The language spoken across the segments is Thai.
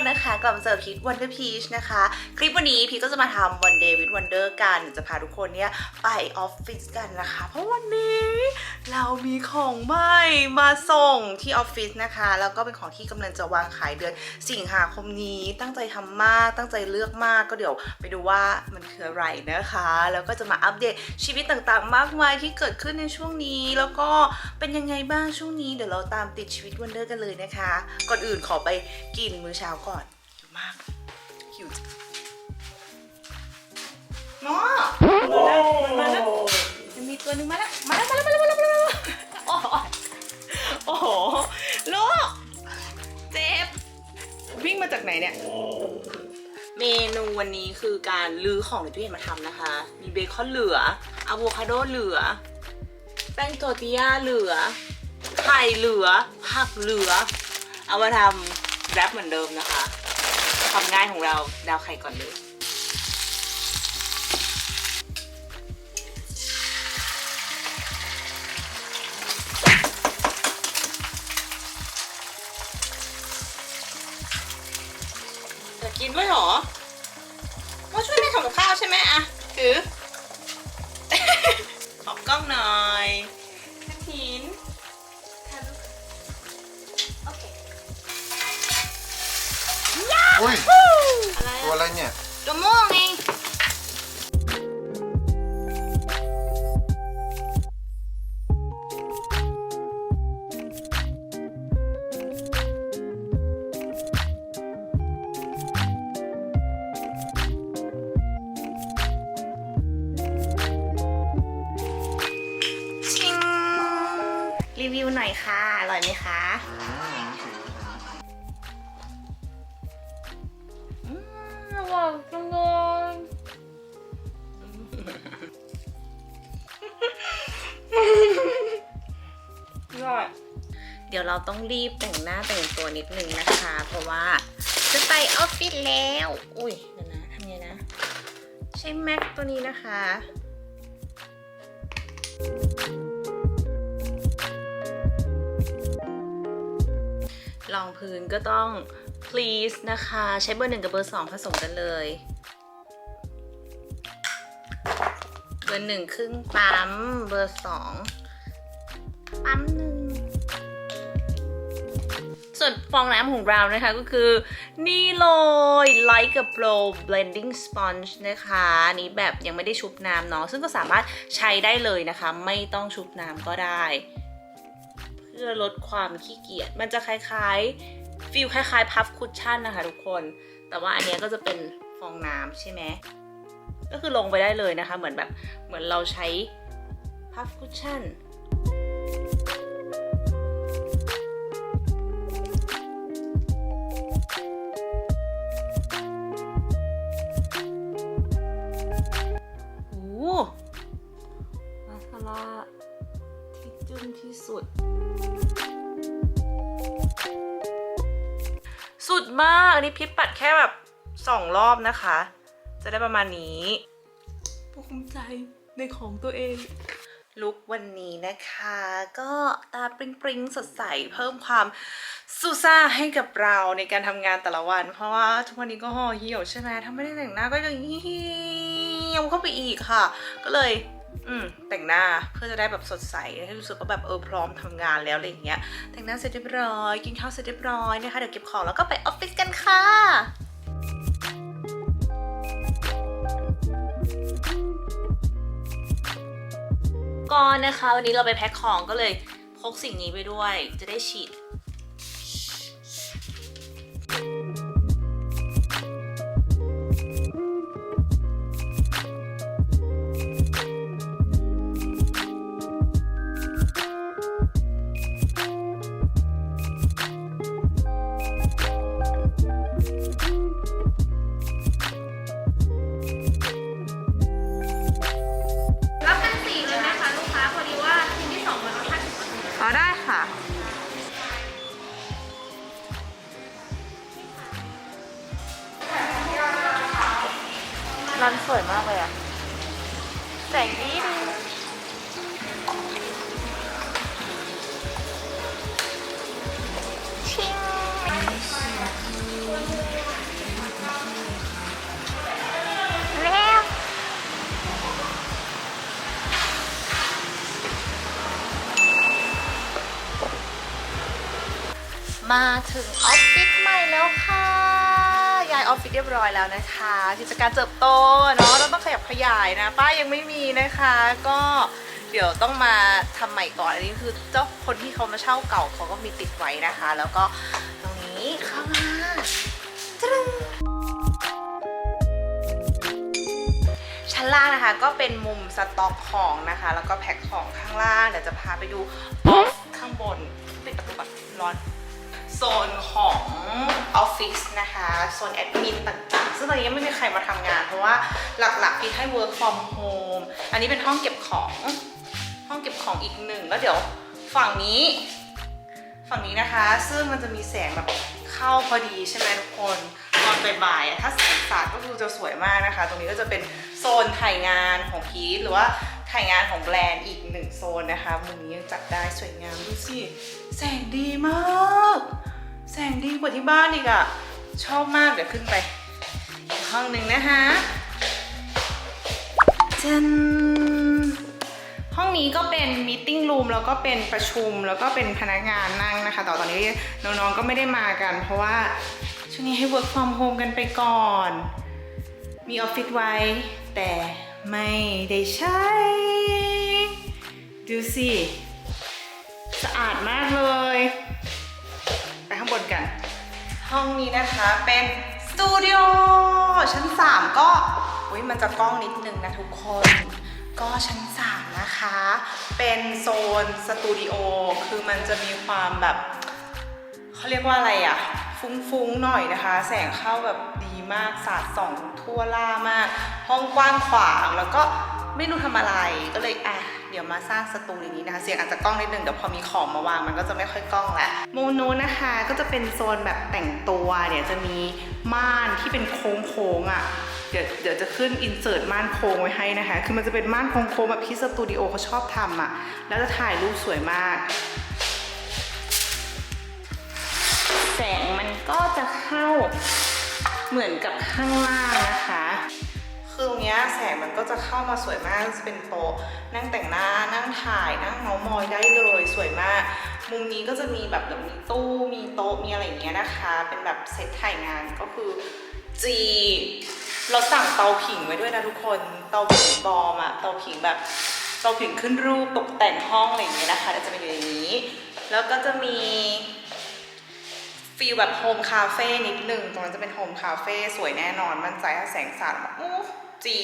คนนะคะกลับมาเจอพีทวันเดอร์พีชนะคะ คลิปวันนี้พีทก็จะมาทำ one day with wonder กัน จะพาทุกคนเนี่ยไปออฟฟิศกันนะคะ เพราะวันนี้เรามีของใหม่มาส่งที่ออฟฟิศนะคะ แล้วก็เป็นของที่กำลังจะวางขายเดือนสิงหาคมนี้ตั้งใจทำมาก ตั้งใจเลือกมากก็เดี๋ยวไปดูว่ามันคืออะไรนะคะ แล้วก็จะมาอัปเดตชีวิตต่างๆ มากมายที่เกิดขึ้นในช่วงนี้ แล้วก็เป็นยังไงบ้างช่วงนี้เดี๋ยวเราตามติดชีวิตวันเดอร์กันเลยนะคะ ก่อนอื่นขอไปกินมื้อเช้าก่อนหิวมากหิวจังเนาะมาแล้วมันมีตัวหนึงมาแล้วมาแล้วมาแล้วมาแล้วมาแล้วมาแล้วโอ้โหโอ้โหลูกเจ็บวิ่งมาจากไหนเนี่ย เมนูวันนี้คือการลื้อของในตู้เย็นมาทำนะคะ มีเบคอนเหลืออะโวคาโดเหลือ แป้งโตติย่าเหลือ ไข่เหลือ ผักเหลือ เอามาทำ แรปเหมือนเดิมนะคะทำง่ายของเราดาวไข่ก่อนเลยอยากกินด้วยเหรอว่าช่วยแม่ทำกับข้าวใช่ไหมอะถือ รีวิวหน่อยค่ะ อร่อยไหมคะอร่อยจังเลยอร่อยเดี๋ยวเราต้องรีบแต่งหน้าแต่งตัวนิดนึงนะคะ เพราะว่าจะไปออฟฟิศแล้ว อุ้ยเดี๋ยวนะทำไงนะ ใช้แม็กตัวนี้นะคะร องพื้นก็ต้อง please นะคะ ใช้เบอร์หนึ่งกับเบอร์สองผสมกันเลย เบอร์หนึ่งครึ่งปั๊ม เบอร์สองปั๊มหนึ่งส่วนฟองน้ำของเรานะคะก็คือ นี่เลย Like a Pro Blending Sponge นะคะนี้แบบยังไม่ได้ชุบน้ำเนาะซึ่งก็สามารถใช้ได้เลยนะคะ ไม่ต้องชุบน้ำก็ได้ พื่อลดความขี้เกียจ มันจะคล้ายๆฟิลคล้ายๆพัฟคุชชั่นนะคะทุกคน แต่ว่าอันนี้ก็จะเป็นฟองน้ำใช่ไหม ก็คือลงไปได้เลยนะคะ เหมือนแบบเหมือนเราใช้พัฟคุชชั่น มาก อันนี้พิษปัดแค่แบบสองรอบนะคะ จะได้ประมาณนี้ภูมิใจในของตัวเอง ลุกวันนี้นะคะ ก็ตาปริงปริงๆสดใสเพิ่มความซูซ่าให้กับเราในการทำงานแต่ละวัน เพราะว่าทุกวันนี้ก็ห่อเหี่ยวใช่ไหมถ้าไม่ได้แต่งหน้าก็จะเหี่ยวเข้าไปอีกค่ะ ก็เลย อืมแต่งหน้าเพื่อจะได้แบบสดใสให้รู้สึกว่าแบบเออพร้อมทำงานแล้วอะไรอย่างเงี้ย แต่งหน้าเสร็จเรียบร้อย กินข้าวเสร็จเรียบร้อยนะคะเดี๋ยวเก็บของแล้วก็ไปออฟฟิศกันค่ะก่อนนะคะวันนี้เราไปแพ็คของก็เลยพกสิ่งนี้ไปด้วย จะได้ฉีด สวยมากเลยอะแสงดีดีชิงแล้วมาถึงออฟฟิศใหม่แล้วค่ะ ย้ายออฟฟิศเรียบร้อยแล้วนะคะ กิจการเติบโตเนาะเราต้องขยับขยายนะ ป้ายยังไม่มีนะคะ ก็เดี๋ยวต้องมาทำใหม่ก่อนอันนี้คือเจ้าคนที่เขามาเช่าเก่าเขาก็มีติดไว้นะคะ แล้วก็ตรงนี้เข้ามาตรึงชั้นล่างนะคะก็เป็นมุมสต็อกของนะคะ แล้วก็แพ็คของข้างล่างเดี๋ยวจะพาไปดูออฟข้างบนปิดประตูก่อนร้อนโซนของ ฟิศนะคะโซนแอดมินต่างๆ ซึ่งตอนนี้ยังไม่มีใครมาทำงาน เพราะว่าหลักๆพี่ให้ work from home อันนี้เป็นห้องเก็บของห้องเก็บของอีกหนึ่งแล้วเดี๋ยวฝั่งนี้ ฝั่งนี้นะคะ ซึ่งมันจะมีแสงแบบเข้าพอดีใช่ไหมทุกคนตอนบ่ายๆอะถ้าแสงสาดก็คือจะสวยมากนะคะ ตรงนี้ก็จะเป็นโซนถ่ายงานของพีทหรือว่าถ่ายงานของแบรนด์อีกหนึ่งโซนนะคะมุมนี้ยังจัดได้สวยงามดูสิแสงดีมาก แสงดีกว่าที่บ้านอีกอะชอบมากเดี๋ยวขึ้นไปอีกห้องหนึ่งนะคะจันห้องนี้ก็เป็นมีติ้งรูมแล้วก็เป็นประชุมแล้วก็เป็นพนักงานนั่งนะคะแต่ตอนนี้น้องๆก็ไม่ได้มากัน เพราะว่าช่วงนี้ให้ work from home กันไปก่อน มีออฟฟิศไว้ แต่ไม่ได้ใช้ ดูสิ สะอาดมากเลย ไปข้างบนกัน ห้องนี้นะคะเป็นสตูดิโอชั้น 3 ก็อุ้ยมันจะกล้องนิดนึงนะทุกคน ก็ชั้น 3 นะคะ เป็นโซนสตูดิโอคือมันจะมีความแบบเขาเรียกว่าอะไรอะฟุ้งๆหน่อยนะคะ แสงเข้าแบบดีมากสาดส่องทั่วล่ามาก ห้องกว้างขวางแล้วก็ไม่รู้ทำอะไรก็เลยอะ เดี๋ยวมาสร้างสตูในนี้นะคะ เสียงอาจจะกล้องนิดนึงเดี๋ยวพอมีของมาวางมันก็จะไม่ค่อยกล้องและมุมนู้นนะคะก็จะเป็นโซนแบบแต่งตัวเดี๋ยวจะมีม่านที่เป็นโค้งๆอะเดี๋ยวเดี๋ยวจะขึ้นอินเสิร์ตม่านโค้งไว้ให้นะคะ คือมันจะเป็นม่านโค้งๆแบบที่สตูดิโอเขาชอบทำอะ แล้วจะถ่ายรูปสวยมาก แสงมันก็จะเข้าเหมือนกับข้างล่างนะคะ คือตรงเนี้ยแสงมันก็จะเข้ามาสวยมากจะเป็นโต๊ะนั่งแต่งหน้านั่งถ่ายนั่งเมาส์มอยได้เลย สวยมาก มุมนี้ก็จะมีแบบมีตู้มีโต๊ะมีอะไรอย่างเงี้ยนะคะ เป็นแบบเซตถ่ายงานก็คือจีเราสั่งเตาผิงไว้ด้วยนะทุกคนเตาผิงบอมอะเตาผิงแบบเตาผิงขึ้นรูปตกแต่งห้องอะไรอย่างเงี้ยนะคะเดี๋ยวจะเป็นอยู่ในนี้ แล้วก็จะมีฟีลแบบโฮมคาเฟ่นิดหนึ่งตรงนั้นจะเป็นโฮมคาเฟ่สวยแน่นอน มั่นใจถ้าแสงสาดแบบอู้ จี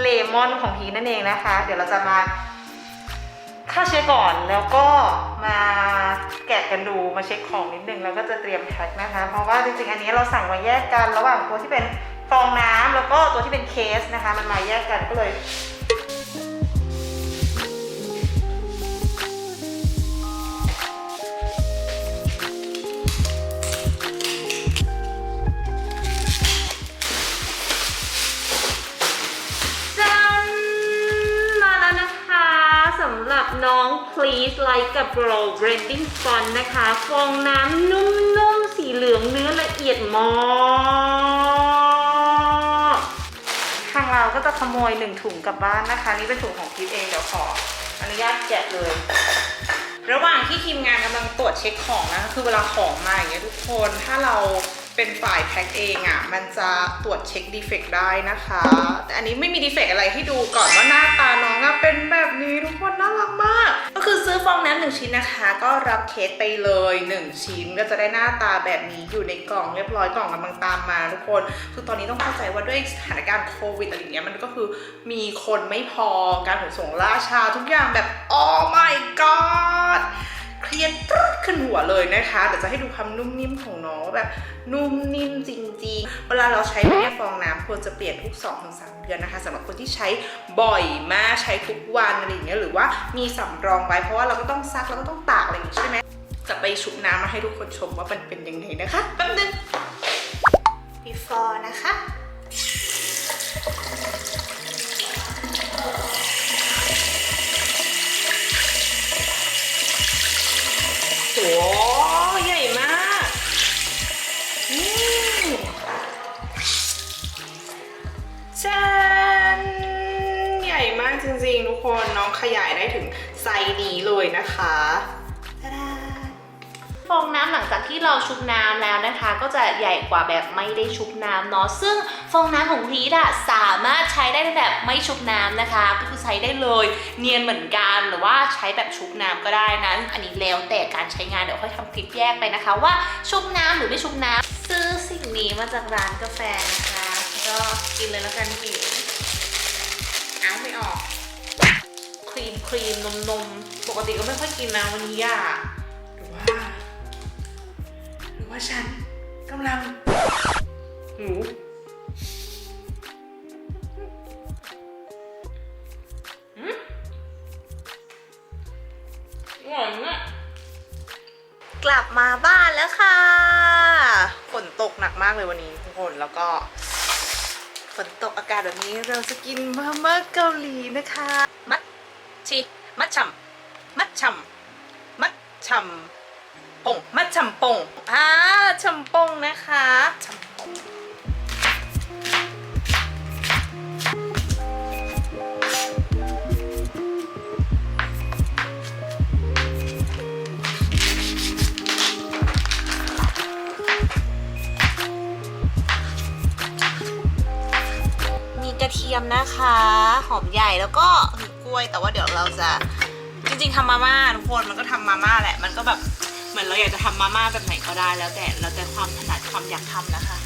เลมอนของพีนั่นเองนะคะ เดี๋ยวเราจะมาฆ่าเชื้อก่อนแล้วก็มาแกะกันดูมาเช็คของนิดนึงแล้วก็จะเตรียมแพ็คนะคะ เพราะว่าจริงๆอันนี้เราสั่งมาแยกกันระหว่างตัวที่เป็นฟองน้ำแล้วก็ตัวที่เป็นเคสนะคะ มันมาแยกกันก็เลย please like กับ glow blending f o n นะคะ ฟองน้ำนุ่มๆ สีเหลืองเนื้อละเอียดมากทางเราก็จะขโมยหนึ่งถุงกลับบ้านนะคะ นี่เป็นถุงของพีทเองเดี๋ยวขออนุญาตแกะเลย ระหว่างที่ทีมงานกำลังตรวจเช็คของนะ คือเวลาของมาอย่างเงี้ยทุกคนถ้าเรา เป็นฝ่ายแพ็คเองอะ่ะ มันจะตรวจเช็คดีเฟกได้นะคะ แต่อันนี้ไม่มีดีเฟกอะไรให้ดูก่อนว่าหน้าตาน้องอะเป็นแบบนี้ทุกคนน่ารักมาก ก็คือซื้อฟองน้ำหนึ่งชิ้นนะคะ ก็รับเคสไปเลยหนึ่งชิ้นก็จะได้หน้าตาแบบนี้อยู่ในกล่องเรียบร้อยกล่องกำลังตามมาทุกคนคือตอนนี้ต้องเข้าใจว่าด้วยสถานการณ์โควิดอะไรอย่างเงี้ยมันก็คือมีคนไม่พอการขนส่งล่าช้าทุกอย่างแบบโอ้ my god เครียดปรึ๊ดขึ้นหัวเลยนะคะ เดี๋ยวจะให้ดูความนุ่มนิ่มของน้องว่าแบบนุ่มนิ่มจริง ๆ เวลาเราใช้ไปเนี่ฟองน้ำควรจะเปลี่ยนทุก 2-3 เดือนนะคะสำหรับคนที่ใช้บ่อยมากใช้ทุกวันอะไรอย่างเงี้ยหรือว่ามีสำรองไว้เพราะว่าเราก็ต้องซักเราก็ต้องตากอะไรอย่างงี้ใช่ไหมจะไปชุบน้ำมาให้ทุกคนชมว่ามันเป็นยังไงนะคะแป๊บนึง before นะคะ ขยายได้ถึงไซส์นี้เลยนะคะตาดาฟองน้ำหลังจากที่เราชุบน้ำแล้วนะคะ ก็จะใหญ่กว่าแบบไม่ได้ชุบน้ำเนาะซึ่งฟองน้ำของพีทอะสามารถใช้ได้แบบไม่ชุบน้ำนะคะก็คือใช้ได้เลย เนียนเหมือนกันหรือว่าใช้แบบชุบน้ำก็ได้นะอันนี้แล้วแต่การใช้งานเดี๋ยวค่อยทำคลิปแยกไปนะคะ ว่าชุบน้ำหรือไม่ชุบน้ำซื้อสิ่งนี้มาจากร้านกาแฟนะคะ ก็กินเลยแล้วกันหิวอ้าวไม่ออก ครีมครีมนมนมปกติก็ไม่ค่อยกินนะวันนี้อะหรือว่าหรือว่าฉันกำลังหิวอร่อยมากกลับมาบ้านแล้วค่ะ ฝนตกหนักมากเลยวันนี้ทุกคนแล้วก็ฝนตกอากาศแบบนี้เราจะกินมาม่าเกาหลีนะคะ ชีมัดฉ่ำมัดฉ่ำมัดฉ่ำปงมัดฉ่ำปงอ่าฉ่ำปงนะคะฉ่ำปงมีกระเทียมนะคะ หอมใหญ่แล้วก็ วย แต่ว่าเดี๋ยวเราจะจริงๆทำมาม่าทุกคนมันก็ทำมาม่าแหละ มันก็แบบเหมือนเราอยากจะทำมาม่าแบบไหนก็ได้แล้วแต่แล้วแต่ความถนัดความอยากทำนะคะ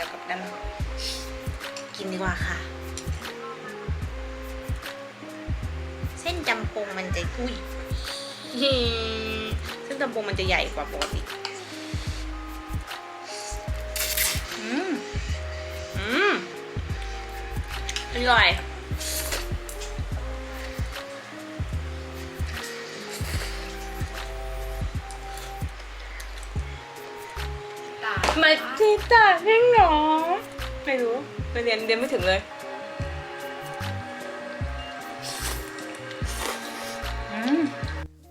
ดียวกับด้านหลังกินดีกว่าค่ะ เส้นจำปงมันจะอุ้ยเส้นจำปงมันจะใหญ่กว่าปกติอืมอืมอร่อย ตาเร่งหรอไม่รู้ไปเรียนเรียนไม่ถึงเลยอ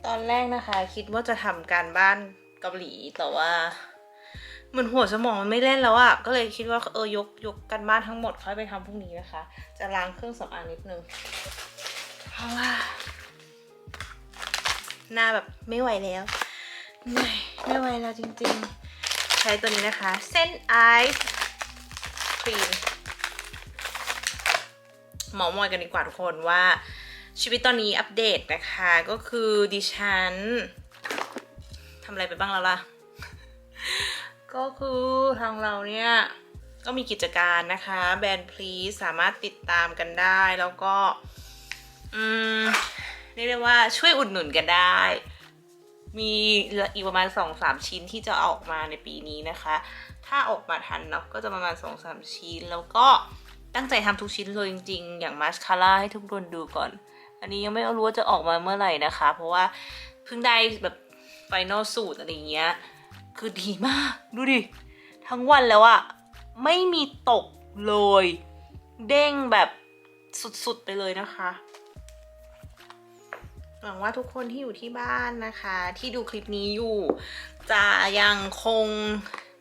ตอนแรกนะคะ คิดว่าจะทำการบ้านเกาหลีแต่ว่าเหมันหัวสมองมันไม่เล่นแล้วอะ่ะก็เลยคิดว่าเออยกยกการบ้านทั้งหมดค่อยไปทำพรุ่งนี้นะคะ จะล้างเครื่องสำอางนิดนึงเพราะว่าหน้าแบบไม่ไหวแล้วเหนื่อยไม่ไหวแล้วจริง ๆ ใช้ตัวนี้นะคะ เส้นไอซ์ครีมหมอมอยกันดีกว่าทุกคนว่าชีวิตตอนนี้อัปเดตนะคะ ก็คือดิฉันทำอะไรไปบ้างแล้วล่ะ ก็คือทางเราเนี่ย ก็มีกิจการนะคะแบรนด์ please สามารถติดตามกันได้แล้วก็ อืมเรียกได้ว่าช่วยอุดหนุนกันได้ มีอีกประมาณ2อสามชิ้นที่จะออกมาในปีนี้นะคะ ถ้าออกมาทันเนาะก็จะประมาณ2อสามชิ้น แล้วก็ตั้งใจทำทุกชิ้นเลยจริงๆ อย่างมาสคาร่าให้ทุกคนดูก่อน อันนี้ยังไม่รู้ว่าจะออกมาเมื่อไหร่นะคะ เพราะว่าเพิ่งได้แบบไฟนอลสูตรอะไรเงี้ย คือดีมาก ดูดิ ทั้งวันแล้วอะไม่มีตกเลย เด้งแบบสุดๆไปเลยนะคะ หวังว่าทุกคนที่อยู่ที่บ้านนะคะ ที่ดูคลิปนี้อยู่ จะยังคง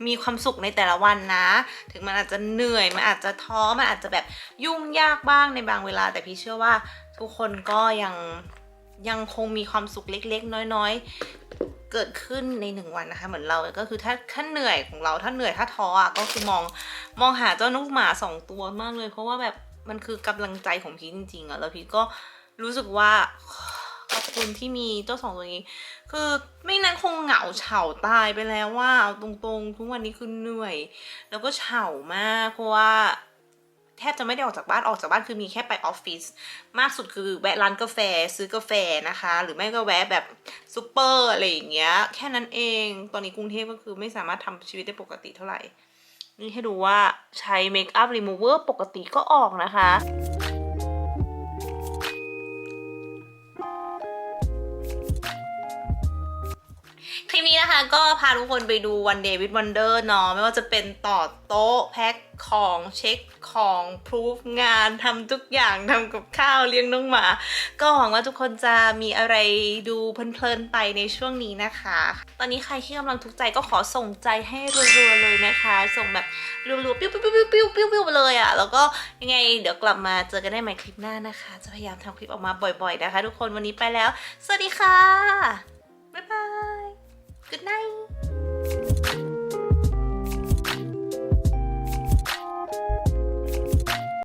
มีความสุขในแต่ละวันนะ ถึงมันอาจจะเหนื่อย มันอาจจะท้อ มันอาจจะแบบยุ่งยากบ้างในบางเวลา แต่พี่เชื่อว่าทุกคนก็ยังยังคงมีความสุขเล็ก ๆ น้อย ๆ เกิดขึ้นในหนึ่งวันนะคะ เหมือนเรา ก็คือถ้าถ้าเหนื่อยของเรา ถ้าเหนื่อย ถ้าท้ออะ ก็คือมองมองหาเจ้านกหมาสองตัวมากเลย เพราะว่าแบบมันคือกำลังใจของพี่จริงๆอะ แล้วพี่ก็รู้สึกว่า ขอบคุณที่มีเจ้าสองตัวนี้ คือไม่นั้นคงเหงาเฉาตายไปแล้วว่าเอาตรงๆ ทุกวันนี้คือเหนื่อย แล้วก็เฉามากเพราะว่าแทบจะไม่ได้ออกจากบ้านออกจากบ้านคือมีแค่ไปออฟฟิศมากสุดคือแวะร้านกาแฟซื้อกาแฟนะคะ หรือไม่ก็แวะแบบซูเปอร์อะไรอย่างเงี้ยแค่นั้นเองตอนนี้กรุงเทพก็คือไม่สามารถทำชีวิตได้ปกติเท่าไหร่ นี่ให้ดูว่าใช้เมคอัพรีมูเวอร์ปกติก็ออกนะคะ คลิปนี้นะคะก็พาทุกคนไปดู One Day with Wonder เนาะไม่ว่าจะเป็นต่อโต๊ะแพ็คของเช็คของพรูฟงานทำทุกอย่างทำกับข้าวเลี้ยงน้องหมา ก็หวังว่าทุกคนจะมีอะไรดูเพลินๆไปในช่วงนี้นะคะ ตอนนี้ใครที่กำลังทุกข์ใจก็ขอส่งใจให้รัวๆเลยนะคะ ส่งแบบรัวๆปิ้วปิ้วปิ้วปิ้วปิ้วปิ้วไปเลยอะ่ะแล้วก็ยังไงเดี๋ยวกลับมาเจอกันได้ใหม่คลิปหน้านะคะ จะพยายามทำคลิปออกมาบ่อย ๆนะคะ ทุกคนวันนี้ไปแล้ว สวัสดีค่ะบ๊ายบาย Good night